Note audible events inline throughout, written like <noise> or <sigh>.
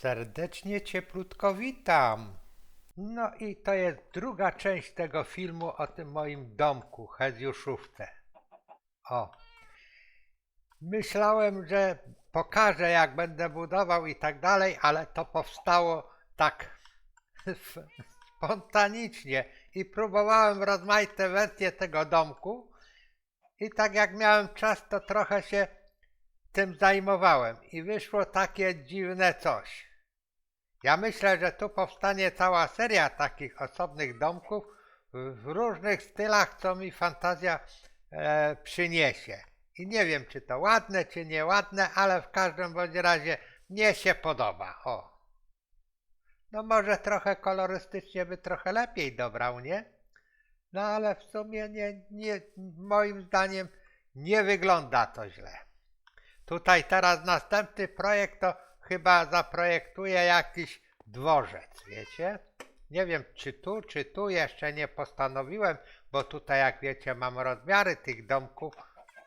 Serdecznie cieplutko witam. No i to jest druga część tego filmu o tym moim domku, Hezjuszówce. O. Myślałem, że pokażę jak będę budował i tak dalej, ale to powstało tak <laughs> spontanicznie i próbowałem rozmaite wersje tego domku i tak jak miałem czas, to trochę się tym zajmowałem i wyszło takie dziwne coś. Ja myślę, że tu powstanie cała seria takich osobnych domków w różnych stylach, co mi fantazja e, przyniesie. I nie wiem, czy to ładne, czy nieładne, ale w każdym bądź razie mnie się podoba. O. No może trochę kolorystycznie by trochę lepiej dobrał, nie? No ale w sumie nie, nie, moim zdaniem nie wygląda to źle. Tutaj teraz następny projekt to chyba zaprojektuję jakiś dworzec, wiecie? Nie wiem czy tu, czy tu jeszcze nie postanowiłem, bo tutaj jak wiecie mam rozmiary tych domków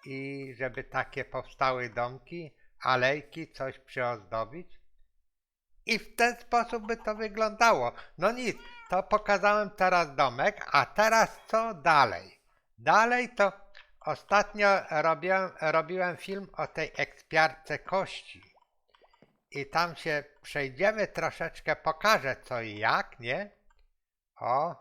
i żeby takie powstały domki, alejki, coś przyozdobić. I w ten sposób by to wyglądało. No nic, to pokazałem teraz domek, a teraz co dalej? Dalej to ostatnio robiłem, robiłem film o tej ekspiarce kości. I tam się przejdziemy troszeczkę, pokażę co i jak, nie? O.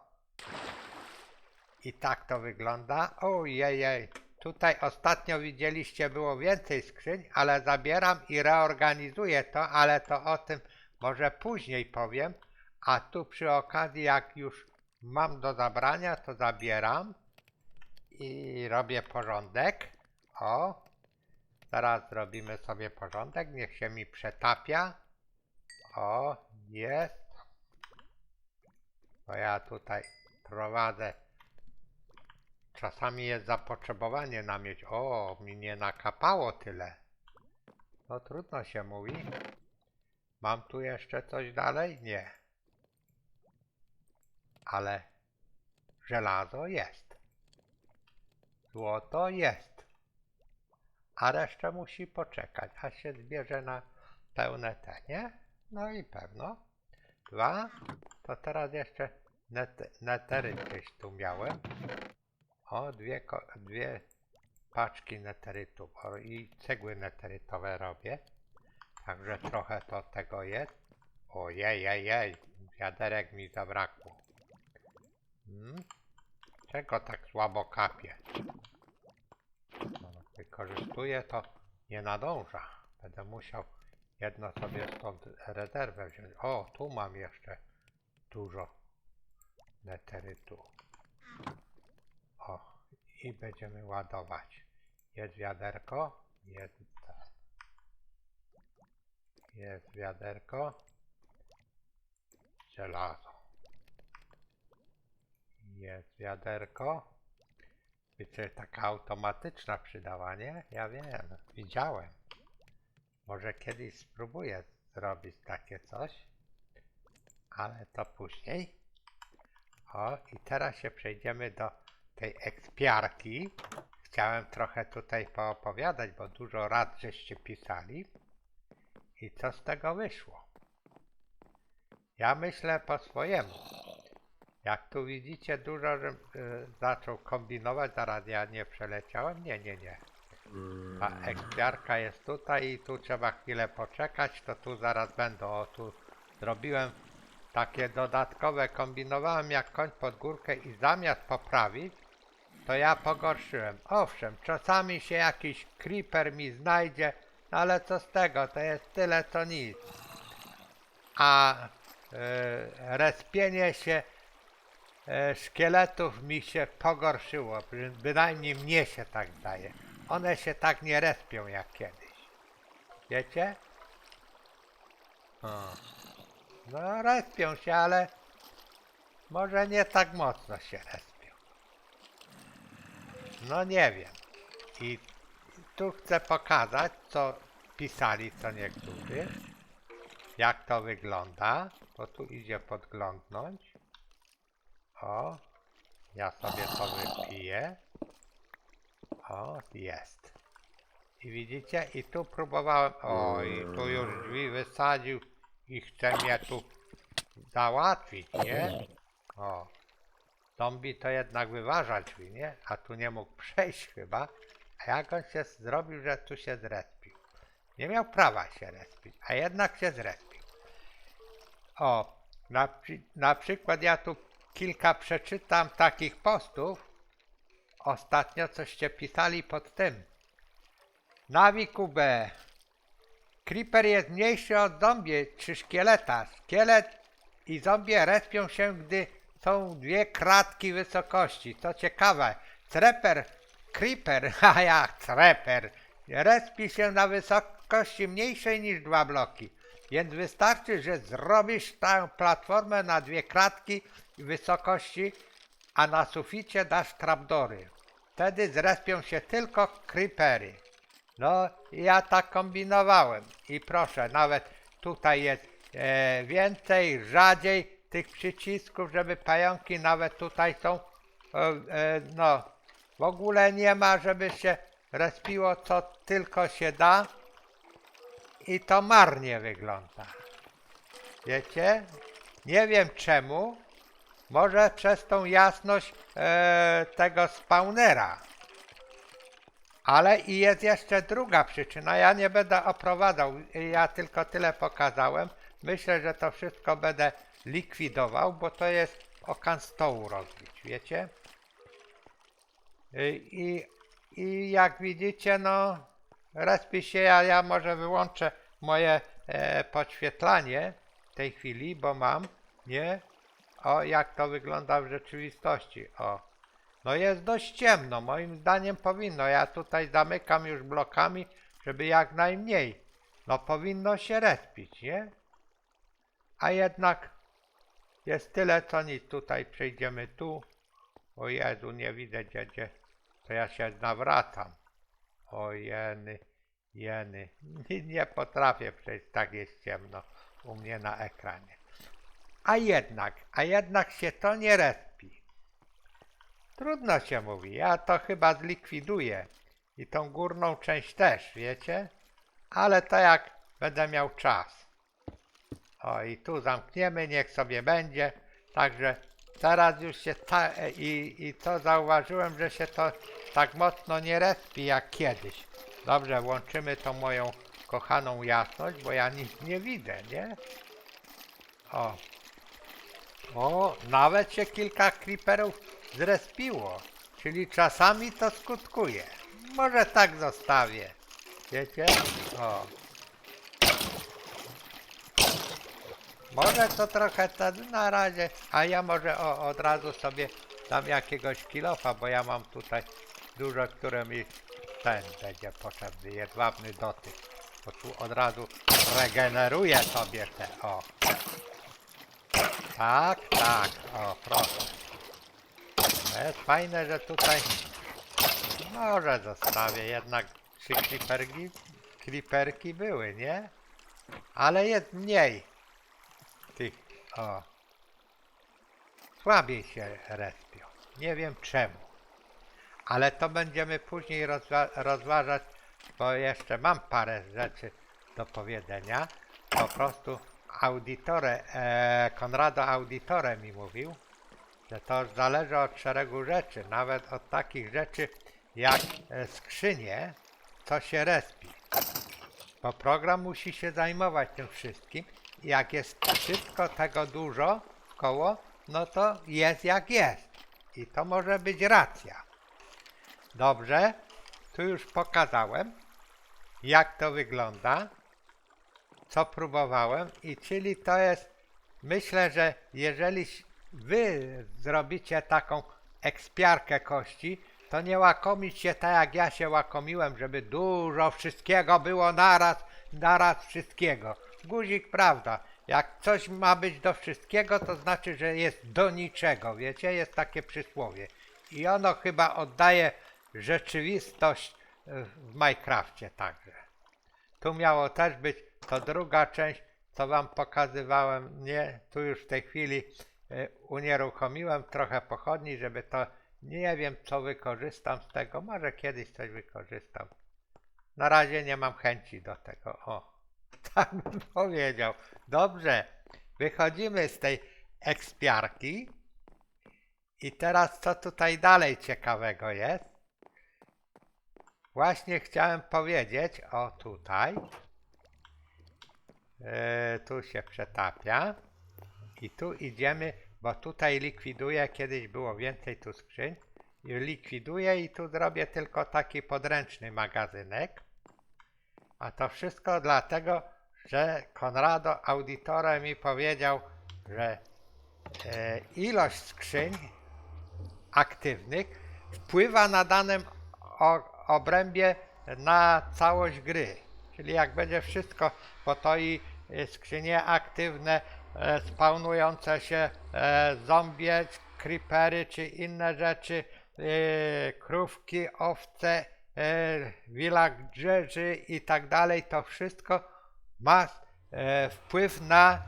I tak to wygląda. Ojej, tutaj ostatnio widzieliście było więcej skrzyń, ale zabieram i reorganizuję to, ale to o tym może później powiem. A tu przy okazji, jak już mam do zabrania, to zabieram i robię porządek. O, zaraz zrobimy sobie porządek, niech się mi przetapia. O, jest. Bo ja tutaj prowadzę. Czasami jest zapotrzebowanie na mieć. O, mi nie nakapało tyle. No trudno się mówi. Mam tu jeszcze coś dalej? Nie. Ale żelazo jest. Złoto jest. A resztę musi poczekać, a się zbierze na pełne te, nie? No i pewno. Dwa. To teraz jeszcze net, netery gdzieś tu miałem. O, dwie, dwie paczki neterytu i cegły neterytowe robię. Także trochę to tego jest. Ojej, jej, jej, wiaderek mi zabrakło. Hmm? Czego tak słabo kapie? Wykorzystuję to, nie nadąża. Będę musiał jedno sobie stąd rezerwę wziąć. O, tu mam jeszcze dużo neterytu. O, i będziemy ładować. Jest wiaderko, jest. Jest wiaderko. Żelazo. Jest wiaderko. Wiecie, taka automatyczna przydawanie? Ja wiem, widziałem. Może kiedyś spróbuję zrobić takie coś. Ale to później. O, i teraz się przejdziemy do tej ekspiarki. Chciałem trochę tutaj poopowiadać, bo dużo rad żeście pisali. I co z tego wyszło? Ja myślę po swojemu. Jak tu widzicie, dużo żem y, zaczął kombinować, zaraz ja nie przeleciałem. Nie, nie, nie. Ta ekspiarka jest tutaj i tu trzeba chwilę poczekać, to tu zaraz będą. O, tu zrobiłem takie dodatkowe, kombinowałem jak koń pod górkę i zamiast poprawić, to ja pogorszyłem. Owszem, czasami się jakiś creeper mi znajdzie, no ale co z tego, to jest tyle co nic. A e, respienie się e, szkieletów mi się pogorszyło, By- bynajmniej mnie się tak zdaje. One się tak nie respią jak kiedyś. Wiecie? No respią się, ale może nie tak mocno się respią. No nie wiem. I tu chcę pokazać, co pisali co niektórzy. Jak to wygląda. Bo tu idzie podglądnąć. O, ja sobie to wypiję. O, jest. I widzicie, i tu próbowałem. O, i tu już drzwi wysadził i chce mnie tu załatwić, nie? O. Zombie to jednak wyważa drzwi, nie? A tu nie mógł przejść chyba. A jak on się zrobił, że tu się zrespił? Nie miał prawa się respić, a jednak się zrespił. O, na, na przykład ja tu kilka przeczytam takich postów. Ostatnio coście pisali pod tym. Nawiku B. Creeper jest mniejszy od zombie czy szkieleta. Szkielet i zombie respią się, gdy są dwie kratki wysokości. To ciekawe. Treper, creeper, <laughs> a ja treper, respi się na wysokości mniejszej niż dwa bloki. Więc wystarczy, że zrobisz tę platformę na dwie kratki wysokości, a na suficie dasz trapdory. Wtedy zrespią się tylko creepery. No, ja tak kombinowałem i proszę, nawet tutaj jest e, więcej, rzadziej tych przycisków, żeby pająki nawet tutaj są, e, e, no, w ogóle nie ma, żeby się respiło co tylko się da i to marnie wygląda. Wiecie? Nie wiem czemu, może przez tą jasność e, tego spawnera. Ale i jest jeszcze druga przyczyna. Ja nie będę oprowadzał, ja tylko tyle pokazałem. Myślę, że to wszystko będę likwidował, bo to jest okan stołu rozbić, wiecie? I, i, i jak widzicie, no, respi się, ja, ja może wyłączę moje e, podświetlanie w tej chwili, bo mam, nie? O, jak to wygląda w rzeczywistości, o. No jest dość ciemno, moim zdaniem powinno. Ja tutaj zamykam już blokami, żeby jak najmniej. No powinno się respić, nie? A jednak jest tyle co nic. Tutaj przejdziemy tu. O Jezu, nie widzę gdzie, gdzie. To ja się nawracam. O jeny, jeny. Nie, potrafię przejść, tak jest ciemno u mnie na ekranie. A jednak, a jednak się to nie respi. Trudno się mówi, ja to chyba zlikwiduję. I tą górną część też, wiecie? Ale to jak będę miał czas. O, i tu zamkniemy, niech sobie będzie. Także teraz już się ta, i, i to zauważyłem, że się to tak mocno nie respi jak kiedyś. Dobrze, włączymy tą moją kochaną jasność, bo ja nic nie widzę, nie? O. O, nawet się kilka creeperów zrespiło. Czyli czasami to skutkuje. Może tak zostawię. Wiecie? O. Może to trochę to na razie, a ja może o, od razu sobie dam jakiegoś kilofa, bo ja mam tutaj dużo, które mi ten będzie potrzebny, jedwabny dotyk. Bo tu od razu regeneruję sobie te, o. Tak, tak, o proszę. To jest fajne, że tutaj może zostawię, jednak trzy kliperki, kliperki były, nie? Ale jest mniej tych, o. Słabiej się respią. Nie wiem czemu. Ale to będziemy później rozwa rozważać, bo jeszcze mam parę rzeczy do powiedzenia. Po prostu auditore, e, Konrado Auditore mi mówił, że to zależy od szeregu rzeczy, nawet od takich rzeczy jak e, skrzynie, co się respi. Bo program musi się zajmować tym wszystkim. Jak jest wszystko tego dużo w koło, no to jest jak jest. I to może być racja. Dobrze, tu już pokazałem, jak to wygląda, co próbowałem i czyli to jest, myślę, że jeżeli wy zrobicie taką ekspiarkę kości, to nie łakomić się tak jak ja się łakomiłem, żeby dużo wszystkiego było naraz, naraz wszystkiego. Guzik, prawda, jak coś ma być do wszystkiego, to znaczy, że jest do niczego, wiecie, jest takie przysłowie. I ono chyba oddaje rzeczywistość e, w Minecrafcie także. Tu miało też być to druga część, co wam pokazywałem. Nie, tu już w tej chwili e, unieruchomiłem trochę pochodni, żeby to nie wiem co wykorzystam z tego. Może kiedyś coś wykorzystam. Na razie nie mam chęci do tego. O. <laughs> Tak bym powiedział. Dobrze, wychodzimy z tej ekspiarki. I teraz co tutaj dalej ciekawego jest? Właśnie chciałem powiedzieć, o tutaj. E, tu się przetapia. I tu idziemy, bo tutaj likwiduję, kiedyś było więcej tu skrzyń. I likwiduję i tu zrobię tylko taki podręczny magazynek. A to wszystko dlatego, że Konrado Auditore mi powiedział, że e, ilość skrzyń aktywnych wpływa na danym o, obrębie na całość gry. Czyli jak będzie wszystko, bo to i e, skrzynie aktywne, e, spawnujące się e, zombie, creepery czy inne rzeczy, e, krówki, owce, e, villagerzy i tak dalej, to wszystko ma e, wpływ na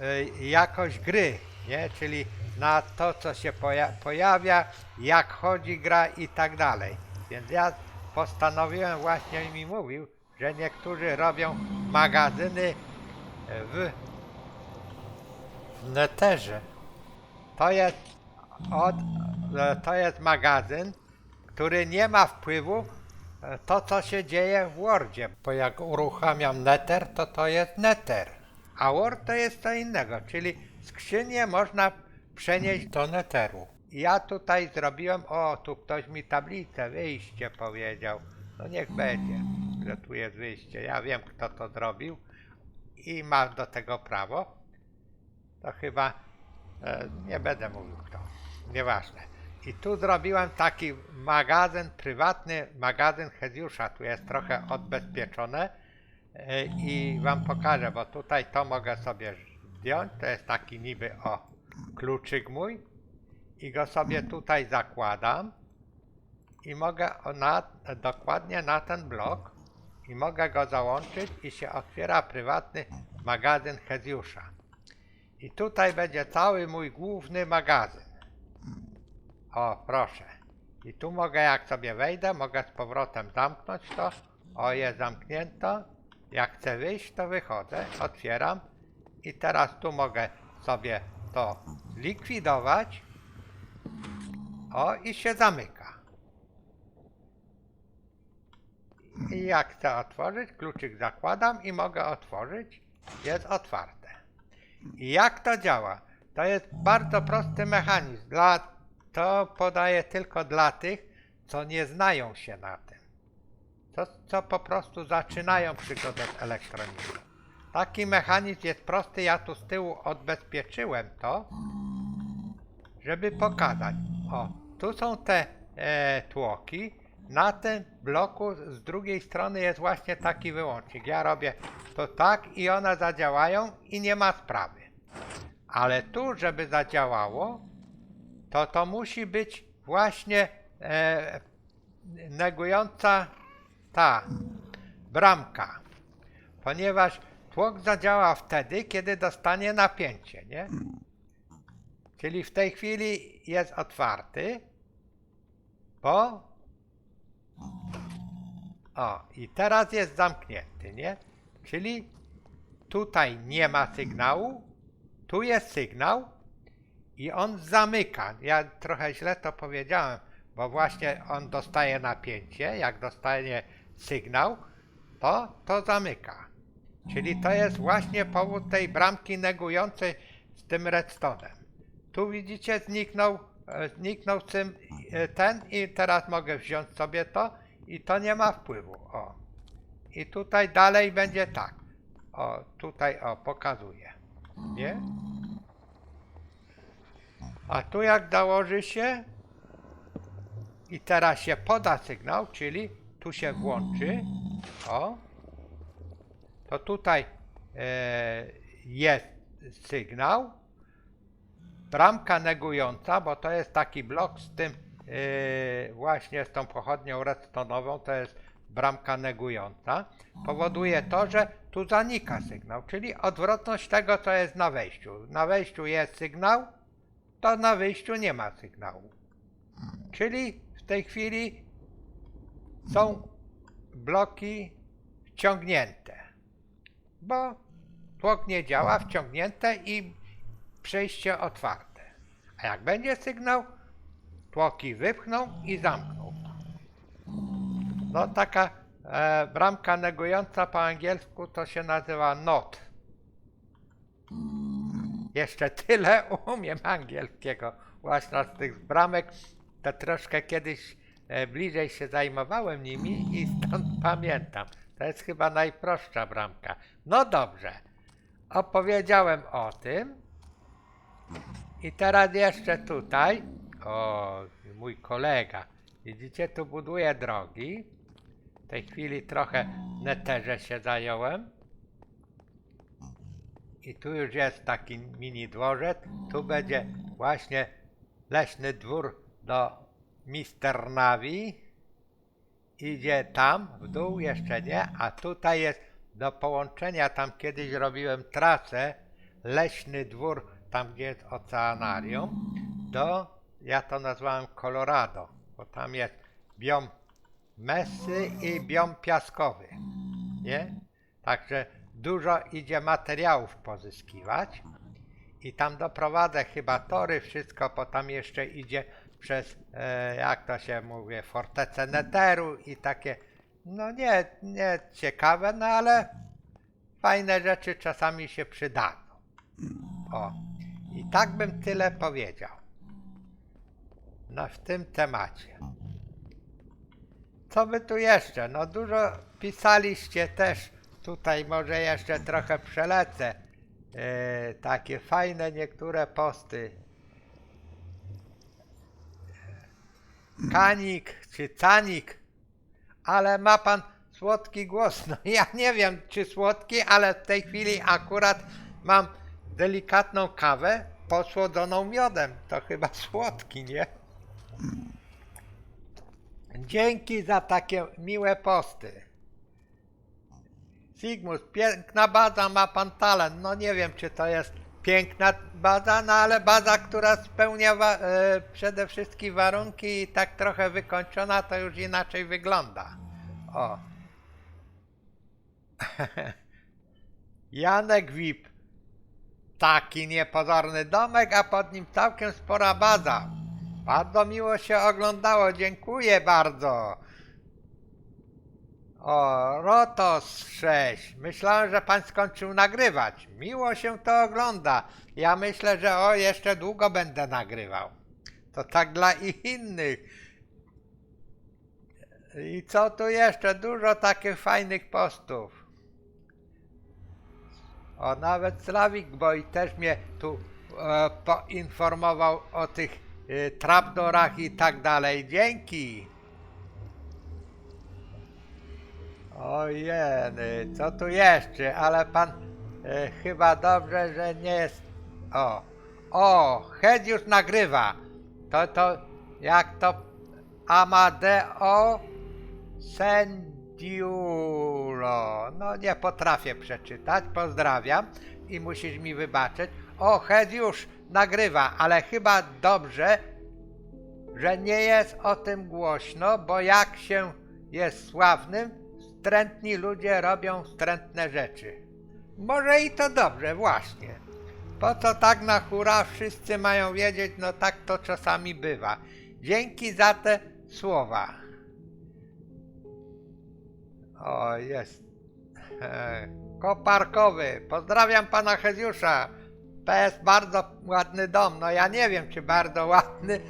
e, jakość gry, nie? czyli na to, co się poja- pojawia, jak chodzi gra i tak dalej. Więc ja postanowiłem, właśnie mi mówił, że niektórzy robią magazyny w neterze. To jest, od, to jest magazyn, który nie ma wpływu e, to, co się dzieje w Wordzie. Bo jak uruchamiam neter, to to jest neter. A Word to jest co innego, czyli skrzynię można przenieść do neteru. Ja tutaj zrobiłem, o tu ktoś mi tablicę, wyjście powiedział. No niech będzie, że tu jest wyjście. Ja wiem kto to zrobił i ma do tego prawo. To chyba e, nie będę mówił kto. Nieważne. I tu zrobiłem taki magazyn, prywatny magazyn Hediusza. Tu jest trochę odbezpieczone e, i wam pokażę, bo tutaj to mogę sobie zdjąć. To jest taki niby o kluczyk mój i go sobie tutaj zakładam i mogę na, dokładnie na ten blok i mogę go załączyć i się otwiera prywatny magazyn Hediusza. I tutaj będzie cały mój główny magazyn. O, proszę. I tu mogę, jak sobie wejdę, mogę z powrotem zamknąć to. O, jest zamknięto. Jak chcę wyjść, to wychodzę, otwieram. I teraz tu mogę sobie to likwidować. O, i się zamyka. I jak chcę otworzyć, kluczyk zakładam i mogę otworzyć. Jest otwarte. I jak to działa? To jest bardzo prosty mechanizm. Dla, to podaję tylko dla tych, co nie znają się na tym. To, co po prostu zaczynają przygodę z elektroniką. Taki mechanizm jest prosty. Ja tu z tyłu odbezpieczyłem to, żeby pokazać. O, tu są te e, tłoki. Na tym bloku z drugiej strony jest właśnie taki wyłącznik. Ja robię to tak i one zadziałają i nie ma sprawy. Ale tu, żeby zadziałało, to to musi być właśnie e, negująca ta bramka. Ponieważ tłok zadziała wtedy, kiedy dostanie napięcie, nie? Czyli w tej chwili jest otwarty, bo o, i teraz jest zamknięty, nie? Czyli tutaj nie ma sygnału, tu jest sygnał i on zamyka. Ja trochę źle to powiedziałem, bo właśnie on dostaje napięcie, jak dostanie sygnał, to to zamyka. Czyli to jest właśnie powód tej bramki negującej z tym redstone'em. Tu widzicie, zniknął, e, zniknął e, ten i teraz mogę wziąć sobie to i to nie ma wpływu. O. I tutaj dalej będzie tak. O, tutaj o, pokazuje. Nie? A tu jak założy się i teraz się poda sygnał, czyli tu się włączy. O. To tutaj e, jest sygnał. Bramka negująca, bo to jest taki blok z tym e, właśnie z tą pochodnią redstone'ową, to jest bramka negująca. Powoduje to, że tu zanika sygnał, czyli odwrotność tego, co jest na wejściu. Na wejściu jest sygnał, to na wyjściu nie ma sygnału. Czyli w tej chwili są bloki wciągnięte. bo tłok nie działa, wciągnięte i przejście otwarte. A jak będzie sygnał, tłoki wypchną i zamkną. No taka e, bramka negująca po angielsku to się nazywa not. Jeszcze tyle umiem angielskiego właśnie z tych bramek, to troszkę kiedyś e, bliżej się zajmowałem nimi i stąd pamiętam. To jest chyba najprostsza bramka. No dobrze, opowiedziałem o tym. I teraz jeszcze tutaj, o, mój kolega, widzicie, tu buduje drogi. W tej chwili trochę neterze się zająłem. I tu już jest taki mini dworzec. Tu będzie właśnie leśny dwór do Mister Navi. Idzie tam w dół, jeszcze nie, a tutaj jest do połączenia. Tam kiedyś robiłem trasę leśny dwór, tam gdzie jest oceanarium, do, ja to nazwałem Colorado, bo tam jest biom mesy i biom piaskowy. Nie? Także dużo idzie materiałów pozyskiwać i tam doprowadzę chyba tory, wszystko, bo tam jeszcze idzie przez, e, jak to się mówi, fortecę Neteru i takie, no nie, nie ciekawe, no ale fajne rzeczy czasami się przydadzą. O, i tak bym tyle powiedział. No w tym temacie. Co by tu jeszcze? No dużo pisaliście też. Tutaj może jeszcze trochę przelecę. E, takie fajne niektóre posty. Kanik czy canik. Ale ma pan słodki głos. No ja nie wiem czy słodki, ale w tej chwili akurat mam delikatną kawę posłodzoną miodem. To chyba słodki, nie? Dzięki za takie miłe posty. Sigmus, piękna baza, ma pan talent. No nie wiem, czy to jest piękna baza, no ale baza, która spełnia wa- e, przede wszystkim warunki i tak trochę wykończona, to już inaczej wygląda. O. <laughs> Janek Wip. Taki niepozorny domek, a pod nim całkiem spora baza. Bardzo miło się oglądało, dziękuję bardzo. O, Rotos 6. Myślałem, że pan skończył nagrywać. Miło się to ogląda. Ja myślę, że o, jeszcze długo będę nagrywał. To tak dla innych. I co tu jeszcze? Dużo takich fajnych postów. O, nawet Slawik Boy też mnie tu e, poinformował o tych e, trapdorach i tak dalej. Dzięki. Ojeny, co tu jeszcze? Ale pan e, chyba dobrze, że nie jest. O, o, Hed już nagrywa. To, to, jak to Amadeo Sendiulo. No nie potrafię przeczytać, pozdrawiam i musisz mi wybaczyć. O, Hed już nagrywa, ale chyba dobrze, że nie jest o tym głośno, bo jak się jest sławnym, wstrętni ludzie robią wstrętne rzeczy. Może i to dobrze, właśnie. Po co tak na hura wszyscy mają wiedzieć, no tak to czasami bywa. Dzięki za te słowa. O, jest. <laughs> Koparkowy. Pozdrawiam pana Heziusza. Jest bardzo ładny dom. No ja nie wiem, czy bardzo ładny.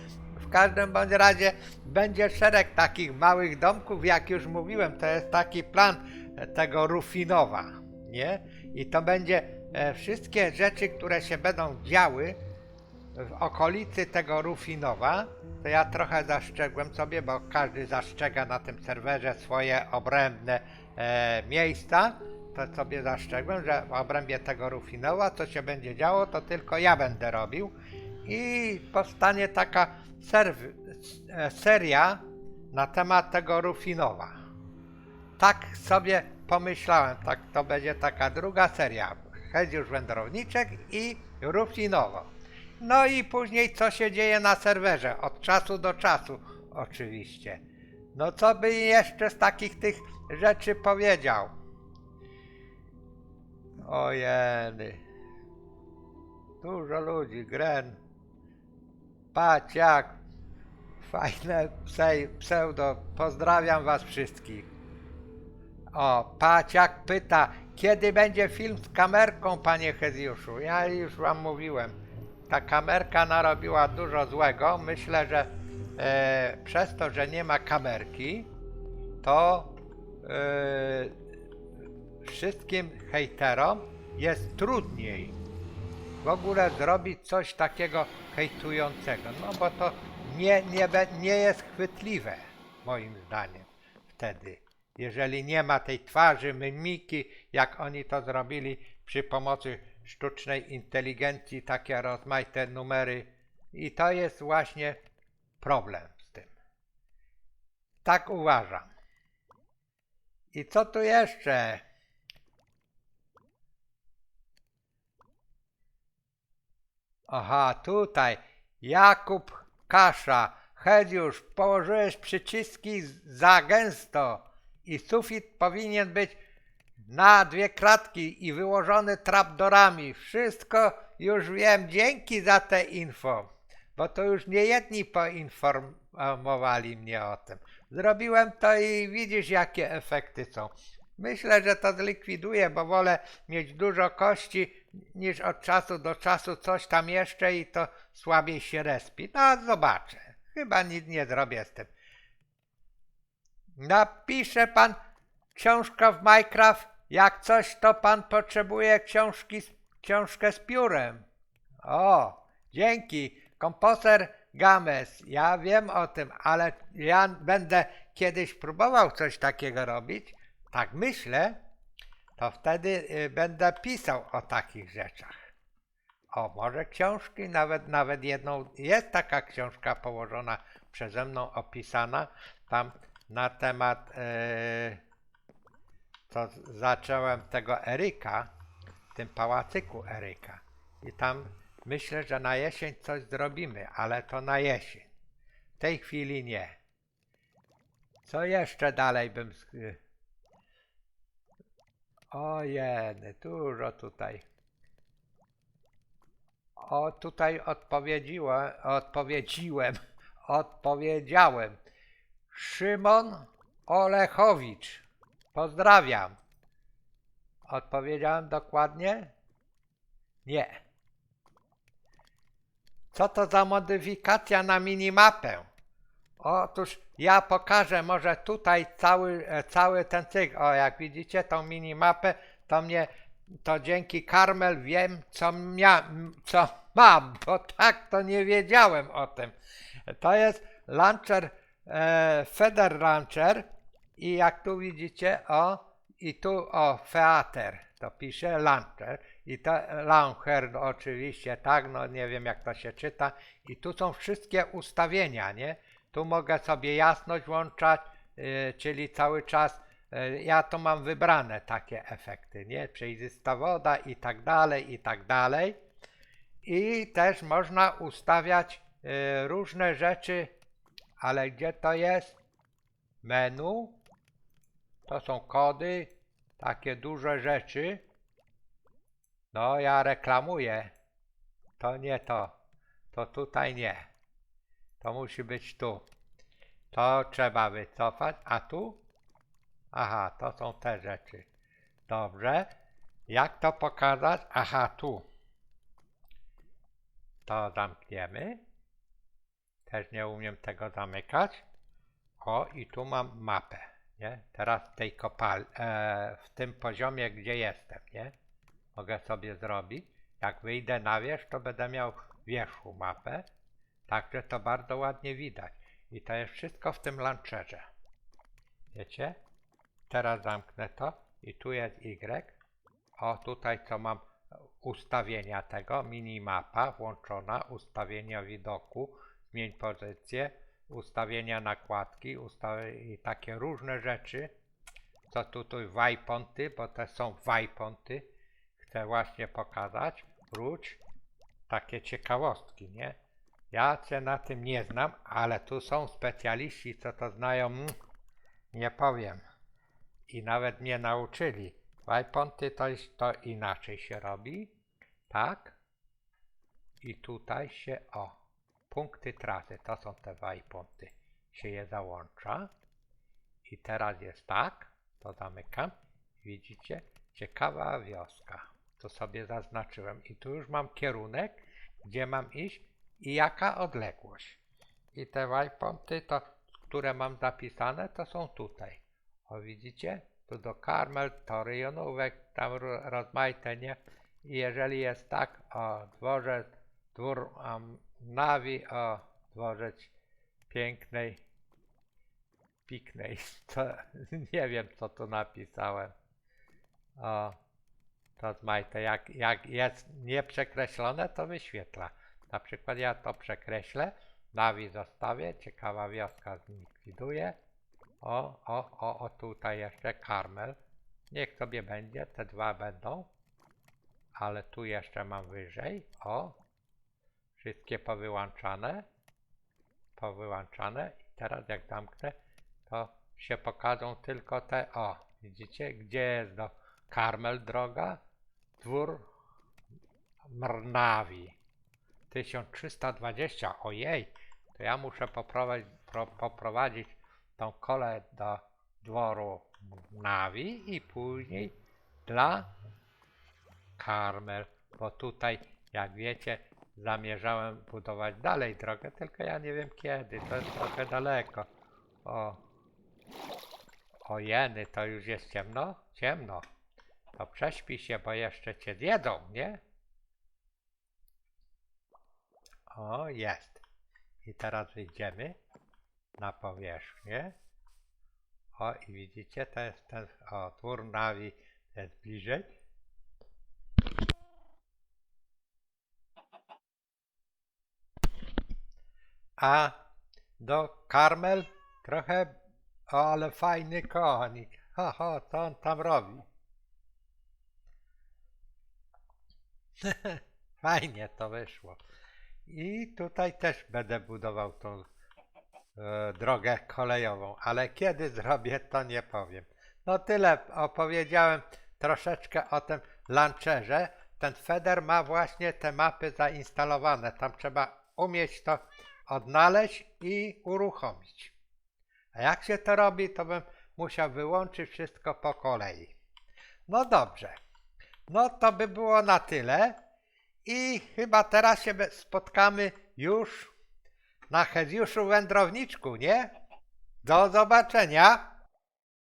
Każdym bądź razie będzie szereg takich małych domków, jak już mówiłem. To jest taki plan e, tego Rufinowa, nie? I to będzie e, wszystkie rzeczy, które się będą działy w okolicy tego Rufinowa, to ja trochę zaszczegłem sobie, bo każdy zaszczega na tym serwerze swoje obrębne e, miejsca, to sobie zaszczegłem, że w obrębie tego Rufinowa, co się będzie działo, to tylko ja będę robił i powstanie taka e, seria na temat tego Rufinowa. Tak sobie pomyślałem, tak to będzie taka druga seria. Hedziusz Wędrowniczek i Rufinowo. No i później co się dzieje na serwerze, od czasu do czasu oczywiście. No co by jeszcze z takich tych rzeczy powiedział? Ojeny. Dużo ludzi, gren. Patrz jak. Fajne pse- pseudo. Pozdrawiam was wszystkich. O, Paciak pyta, kiedy będzie film z kamerką, panie Hezjuszu? Ja już wam mówiłem. Ta kamerka narobiła dużo złego. Myślę, że e, przez to, że nie ma kamerki, to e, wszystkim hejterom jest trudniej w ogóle zrobić coś takiego hejtującego. No bo to nie, nie, nie jest chwytliwe, moim zdaniem, wtedy. Jeżeli nie ma tej twarzy, mimiki, jak oni to zrobili przy pomocy sztucznej inteligencji, takie rozmaite numery. I to jest właśnie problem z tym. Tak uważam. I co tu jeszcze? Aha, tutaj. Jakub Kasza. Hedziusz, położyłeś przyciski za gęsto i sufit powinien być na dwie kratki i wyłożony trapdorami. Wszystko już wiem. Dzięki za te info, bo to już nie jedni poinformowali mnie o tym. Zrobiłem to i widzisz, jakie efekty są. Myślę, że to zlikwiduję, bo wolę mieć dużo kości niż od czasu do czasu coś tam jeszcze i to słabiej się respi. No, zobaczę. Chyba nic nie zrobię z tym. Napisze pan książkę w Minecraft. Jak coś, to pan potrzebuje książki, książkę z piórem. O, dzięki. Komposer Games. Ja wiem o tym, ale ja będę kiedyś próbował coś takiego robić. Tak myślę, to wtedy y, będę pisał o takich rzeczach. O, może książki, nawet, nawet jedną, jest taka książka położona przeze mną, opisana tam na temat, e, co zacząłem tego Eryka, w tym pałacyku Eryka. I tam myślę, że na jesień coś zrobimy, ale to na jesień. W tej chwili nie. Co jeszcze dalej bym... sk- Ojeny, dużo tutaj. O, tutaj odpowiedziłem, odpowiedziłem, <laughs> odpowiedziałem. Szymon Olechowicz. Pozdrawiam. Odpowiedziałem dokładnie? Nie. Co to za modyfikacja na minimapę? Otóż ja pokażę może tutaj cały, e, cały ten cykl. O, jak widzicie tą minimapę, to mnie, to dzięki Karmel wiem, co, mia, co mam, bo tak to nie wiedziałem o tym. To jest launcher, e, Feder Launcher i jak tu widzicie, o, i tu o, Feater, to pisze launcher i to launcher no, oczywiście, tak, no nie wiem jak to się czyta i tu są wszystkie ustawienia, nie? Tu mogę sobie jasność włączać, y, czyli cały czas y, ja to mam wybrane takie efekty, nie? Przejrzysta woda i tak dalej, i tak dalej. I też można ustawiać y, różne rzeczy, ale gdzie to jest? Menu. To są kody, takie duże rzeczy. No, ja reklamuję. To nie to. To tutaj nie. To musi być tu. To trzeba wycofać, a tu? Aha, to są te rzeczy. Dobrze. Jak to pokazać? Aha, tu. To zamkniemy. Też nie umiem tego zamykać. O, i tu mam mapę, nie? Teraz w tej kopal, e, w tym poziomie, gdzie jestem, nie? Mogę sobie zrobić. Jak wyjdę na wierzch, to będę miał wierzchu mapę. Także to bardzo ładnie widać. I to jest wszystko w tym launcherze. Wiecie? Teraz zamknę to i tu jest Y. O, tutaj co mam ustawienia tego, minimapa włączona, ustawienia widoku, zmień pozycję, ustawienia nakładki, ustaw- i takie różne rzeczy. Co tutaj wajponty, bo te są wajponty. Chcę właśnie pokazać, wróć, takie ciekawostki, nie? Ja się na tym nie znam, ale tu są specjaliści, co to znają, mm, nie powiem. I nawet mnie nauczyli, Waypointy to, to inaczej się robi. Tak. I tutaj się, o, punkty trasy, to są te waypointy. Się je załącza. I teraz jest tak, to zamykam. Widzicie? Ciekawa wioska. To sobie zaznaczyłem. I tu już mam kierunek, gdzie mam iść i jaka odległość. I te waypointy, to, które mam zapisane, to są tutaj. O widzicie? Tu do Karmel, to rejonówek, tam ro- rozmaite, nie? I jeżeli jest tak, o dworzec, dwór um, Nawi, o dworzec pięknej, piknej, <laughs> to nie wiem co tu napisałem. O, to zmajte, jak, jak jest nieprzekreślone, to wyświetla. Na przykład ja to przekreślę, Nawi zostawię, ciekawa wioska zlikwiduję. O, o, o, o, tutaj jeszcze Karmel. Niech sobie będzie, te dwa będą. Ale tu jeszcze mam wyżej. O, wszystkie powyłączane. Powyłączane. I teraz jak zamknę, to się pokażą tylko te. O, widzicie, gdzie jest do Karmel droga? Dwór Mrnawi. 1320. Ojej, to ja muszę poprowadzić, pro, poprowadzić tą kolę do dworu Nawi i później dla Karmel, bo tutaj, jak wiecie, zamierzałem budować dalej drogę, tylko ja nie wiem kiedy, to jest trochę daleko. O, o jeny, to już jest ciemno? Ciemno. To prześpi się, bo jeszcze cię zjedzą, nie? O, jest. I teraz wyjdziemy na powierzchnię. O, i widzicie, to jest ten, o, twór nawi jest bliżej. A do Karmel trochę, o, ale fajny konik. Ho, ho, co on tam robi? <laughs> Fajnie to wyszło. I tutaj też będę budował tą e, drogę kolejową, ale kiedy zrobię, to nie powiem. No tyle opowiedziałem troszeczkę o tym launcherze. Ten Feder ma właśnie te mapy zainstalowane. Tam trzeba umieć to odnaleźć i uruchomić. A jak się to robi, to bym musiał wyłączyć wszystko po kolei. No dobrze. No to by było na tyle. I chyba teraz się spotkamy już na Hezjuszu Wędrowniczku, nie? Do zobaczenia.